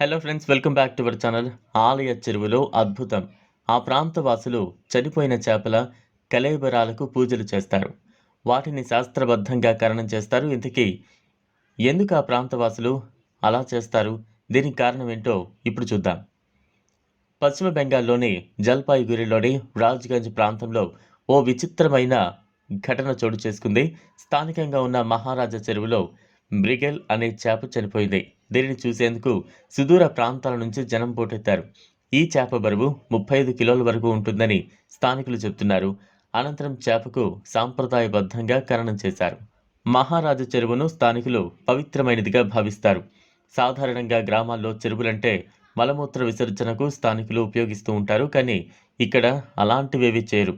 Hello friends welcome back to our channel ఆలయ చెరువులో అద్భుతం ఆ ప్రాంత వాసులు చనిపోయిన చేపల కలేబరాలకు పూజలు చేస్తారు. వాటిని శాస్త్రబద్ధంగా కరణం చేస్తారు. ఇంతకీ ఎందుకు ఆ ప్రాంత వాసులు అలా చేస్తారు? దీనికి కారణం ఏంటో ఇప్పుడు చూద్దాం. పశ్చిమ బెంగాల్లోని జల్పాయిగురిలోని రాజ్గంజ్ ప్రాంతంలో ఓ విచిత్రమైన ఘటన చోటు చేసుకుంది. స్థానికంగా ఉన్న మహారాజా చెరువులో బ్రిగెల్ అనే చేప చనిపోయింది. దీనిని చూసేందుకు సుదూర ప్రాంతాల నుంచి జనం పోటెత్తారు. ఈ చేప బరువు ముప్పై ఐదు కిలోల వరకు ఉంటుందని స్థానికులు చెబుతున్నారు. అనంతరం చేపకు సాంప్రదాయబద్ధంగా కరణం చేశారు. మహారాజు చెరువును స్థానికులు పవిత్రమైనదిగా భావిస్తారు. సాధారణంగా గ్రామాల్లో చెరువులంటే మలమూత్ర విసర్జనకు స్థానికులు ఉపయోగిస్తూ ఉంటారు కానీ ఇక్కడ అలాంటివేవి చేయరు.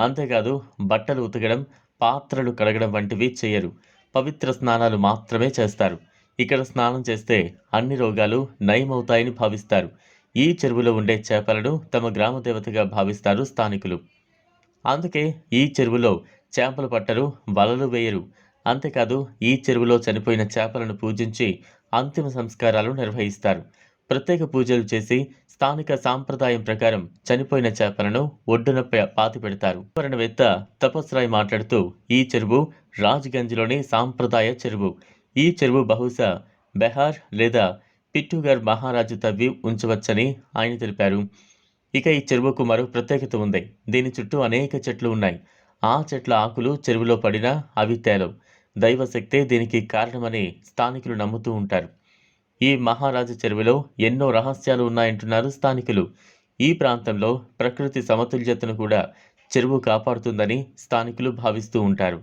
అంతేకాదు బట్టలు ఉతకడం పాత్రలు కడగడం వంటివి చేయరు. పవిత్ర స్నానాలు మాత్రమే చేస్తారు. ఇక్కడ స్నానం చేస్తే అన్ని రోగాలు నయమవుతాయని భావిస్తారు. ఈ చెరువులో ఉండే చేపలను తమ గ్రామ దేవతగా భావిస్తారు స్థానికులు. అందుకే ఈ చెరువులో చేపలు పట్టరు వలలు వేయరు. అంతేకాదు ఈ చెరువులో చనిపోయిన చేపలను పూజించి అంతిమ సంస్కారాలు నిర్వహిస్తారు. ప్రత్యేక పూజలు చేసి స్థానిక సాంప్రదాయం ప్రకారం చనిపోయిన చేపలను ఒడ్డున పాతి పెడతారు. పర్యావరణవేత్త తపస్రాయ్ మాట్లాడుతూ ఈ చెరువు రాజ్గంజ్లోని సాంప్రదాయ చెరువు. ఈ చెరువు బహుశా బెహార్ లేదా పిట్టుగర్ మహారాజు తవ్వి ఉంచవచ్చని ఆయన తెలిపారు. ఇక ఈ చెరువుకు మరో ప్రత్యేకత ఉంది. దీని చుట్టూ అనేక చెట్లు ఉన్నాయి. ఆ చెట్ల ఆకులు చెరువులో పడినా అవి తేలవు. దైవశక్తే దీనికి కారణమని స్థానికులు నమ్ముతూ ఉంటారు. ఈ మహారాజు చెరువులో ఎన్నో రహస్యాలు ఉన్నాయంటున్నారు స్థానికులు. ఈ ప్రాంతంలో ప్రకృతి సమతుల్యతను కూడా చెరువు కాపాడుతుందని స్థానికులు భావిస్తూ ఉంటారు.